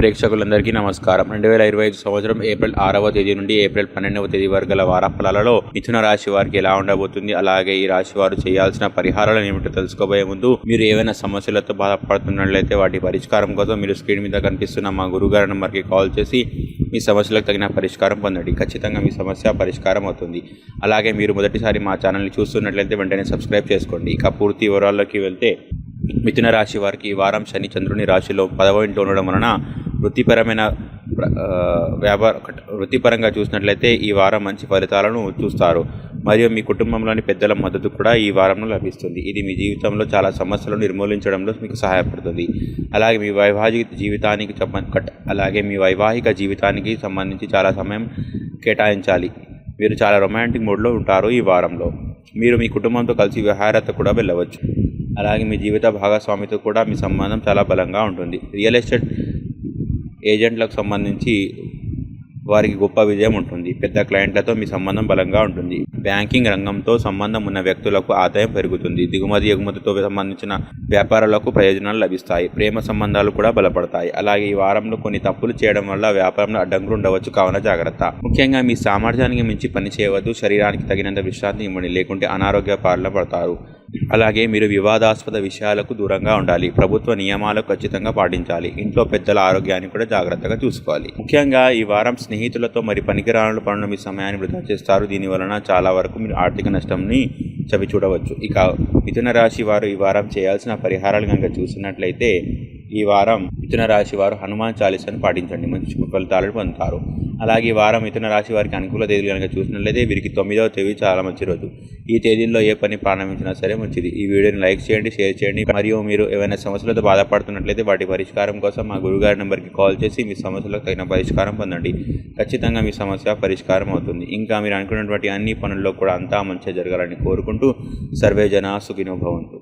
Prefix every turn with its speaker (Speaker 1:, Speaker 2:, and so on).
Speaker 1: ప్రేక్షకులందరికీ నమస్కారం. రెండు వేల ఇరవై ఐదు సంవత్సరం ఏప్రిల్ ఆరవ తేదీ నుండి ఏప్రిల్ పన్నెండవ తేదీ వరకు గల వారఫలాలలో మిథున రాశి వారికి ఎలా ఉండబోతుంది? అలాగే ఈ రాశి వారు చేయాల్సిన పరిహారాలు ఏమిటో తెలుసుకోబోయే ముందు మీరు ఏవైనా సమస్యలతో బాధపడుతున్నట్లయితే వాటి పరిష్కారం కోసం మీరు స్క్రీన్ మీద కనిపిస్తున్న మా గురుగారి నెంబర్కి కాల్ చేసి మీ సమస్యలకు తగిన పరిష్కారం పొందండి. ఖచ్చితంగా మీ సమస్య పరిష్కారం అవుతుంది. అలాగే మీరు మొదటిసారి మా ఛానల్ని చూస్తున్నట్లయితే వెంటనే సబ్స్క్రైబ్ చేసుకోండి. ఇక పూర్తి వివరాల్లోకి వెళ్తే మిథున రాశి వారికి ఈ వారం శని చంద్రుని రాశిలో పదవ ఇంట్లో ఉండడం వలన వృత్తిపరమైన వ్యాపార వృత్తిపరంగా చూసినట్లయితే ఈ వారం మంచి ఫలితాలను చూస్తారు. మరియు మీ కుటుంబంలోని పెద్దల మద్దతు కూడా ఈ వారంలో లభిస్తుంది. ఇది మీ జీవితంలో చాలా సమస్యలను నిర్మూలించడంలో మీకు సహాయపడుతుంది. అలాగే మీ వైవాహిక జీవితానికి అలాగే మీ వైవాహిక జీవితానికి సంబంధించి చాలా సమయం కేటాయించాలి. మీరు చాలా రొమాంటిక్ మూడ్లో ఉంటారు ఈ వారంలో. మీరు మీ కుటుంబంతో కలిసి విహారత కూడా వెళ్ళవచ్చు. అలాగే మీ జీవిత భాగస్వామితో కూడా మీ సంబంధం చాలా బలంగా ఉంటుంది. రియల్ ఎస్టేట్ ఏజెంట్లకు సంబంధించి వారికి గొప్ప విజయం ఉంటుంది. పెద్ద క్లయింట్లతో మీ సంబంధం బలంగా ఉంటుంది. బ్యాంకింగ్ రంగంతో సంబంధం ఉన్న వ్యక్తులకు ఆదాయం పెరుగుతుంది. దిగుమతి ఎగుమతితో సంబంధించిన వ్యాపారాలకు ప్రయోజనాలు లభిస్తాయి. ప్రేమ సంబంధాలు కూడా బలపడతాయి. అలాగే ఈ వారంలో కొన్ని తప్పులు చేయడం వల్ల వ్యాపారంలో అడ్డంకులు ఉండవచ్చు. కావున జాగ్రత్త. ముఖ్యంగా మీ సామర్థ్యానికి మించి పని చేయవద్దు. శరీరానికి తగినంత విశ్రాంతి ఇవ్వండి. లేకుంటే అనారోగ్య పాలన పడతారు. అలాగే మీరు వివాదాస్పద విషయాలకు దూరంగా ఉండాలి. ప్రభుత్వ నియమాలు ఖచ్చితంగా పాటించాలి. ఇంట్లో పెద్దల ఆరోగ్యాన్ని కూడా జాగ్రత్తగా చూసుకోవాలి. ముఖ్యంగా ఈ వారం స్నేహితులతో మరి పనికిరానుల పనులు మీ సమయాన్ని వృధా చేస్తారు. దీని వలన చాలా వరకు మీరు ఆర్థిక నష్టంని చవి చూడవచ్చు ఇక మిథున రాశి వారు ఈ వారం చేయాల్సిన పరిహారాలు కనుక చూసినట్లయితే ఈ వారం మిథున రాశి వారు హనుమాన్ చాలీసాను పాటించండి. మంచి ఫలితాలను పొందుతారు. అలాగే ఈ వారం మిథున రాశి వారికి అనుకూల తేదీలు కనుక చూసినట్లయితే వీరికి తొమ్మిదవ తేదీ చాలా మంచి రోజు. ఈ తేదీల్లో ఏ పని ప్రారంభించినా సరే మంచిది. ఈ వీడియోని లైక్ చేయండి షేర్ చేయండి. మరియు మీరు ఏమైనా సమస్యలతో బాధపడుతున్నట్లయితే వాటి పరిష్కారం కోసం మా గురుగారి నెంబర్కి కాల్ చేసి మీ సమస్యలకు తగిన పరిష్కారం పొందండి. ఖచ్చితంగా మీ సమస్య పరిష్కారం అవుతుంది. ఇంకా మీరు అనుకున్నటువంటి అన్ని పనుల్లో కూడా అంతా మంచిగా జరగాలని కోరుకుంటూ సర్వే జన సుఖినో భవంతు.